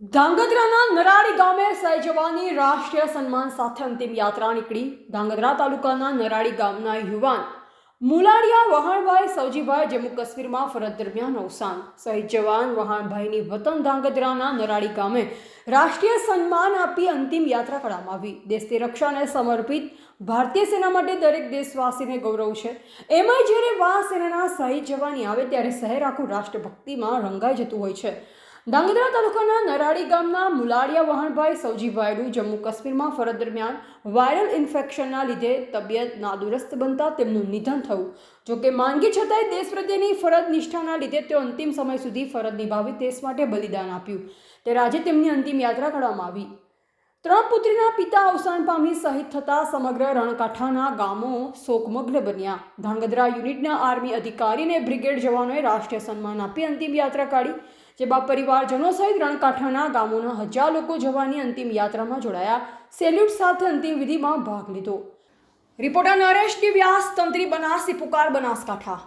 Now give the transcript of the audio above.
ધાંગધ્રાના નરાળી ગામે સહી જવાની રાષ્ટ્રીય સન્માન સાથે અંતિમ યાત્રા નીકળી. ધાંગધ્રા તાલુકાના નરાળી ગામના યુવાન મુલાડિયા વહાણભાઈ સૌજીભાઈ જમ્મુ કાશ્મીરમાં ફરજ દરમિયાન અવસાન. શહીદ જવાન વહાણભાઈની વતન ધાંગધ્રાના નરાળી ગામે રાષ્ટ્રીય સન્માન આપી અંતિમ યાત્રા કરવામાં આવી. દેશની રક્ષાને સમર્પિત ભારતીય સેના માટે દરેક દેશવાસીને ગૌરવ છે. એમાંય જ્યારે વા સેનાના શહીદ જવાની આવે ત્યારે શહેર આખું રાષ્ટ્રભક્તિમાં રંગાઈ જતું હોય છે. ધાંગધ્રા તાલુકાના નરાળી ગામના મુલાડિયા વહાણભાઈ સૌજીભાઈનું જમ્મુ કાશ્મીરમાં ફરજ દરમિયાન વાયરલ ઇન્ફેક્શનના લીધે તબિયત નાદુરસ્ત બનતા તેમનું નિધન થયું. જોકે માંદગી છતાંય દેશ પ્રત્યેની ફરજ નિષ્ઠાના લીધે તેઓ અંતિમ સમય સુધી ફરજ નિભાવી દેશ માટે બલિદાન આપ્યું. ત્યારે આજે તેમની અંતિમ યાત્રા કરવામાં આવી. ત્રણ પુત્રીના પિતા અવસાન પામી શહીદ થતા સમગ્ર રણકાંઠાના ગામો શોકમગ્ન બન્યા. ધાંગધ્રા યુનિટના આર્મી અધિકારીને બ્રિગેડ જવાનોએ રાષ્ટ્રીય સન્માન આપી અંતિમ યાત્રા કાઢી જેમાં પરિવારજનો સહિત રણકાંઠાના ગામોના હજાર લોકો જવાની અંતિમ યાત્રામાં જોડાયા. સેલ્યુટ સાથે અંતિમ વિધિમાં ભાગ લીધો. રિપોર્ટર નરેશ વ્યાસ તંત્રી બનાસી પુકાર બનાસકાંઠા.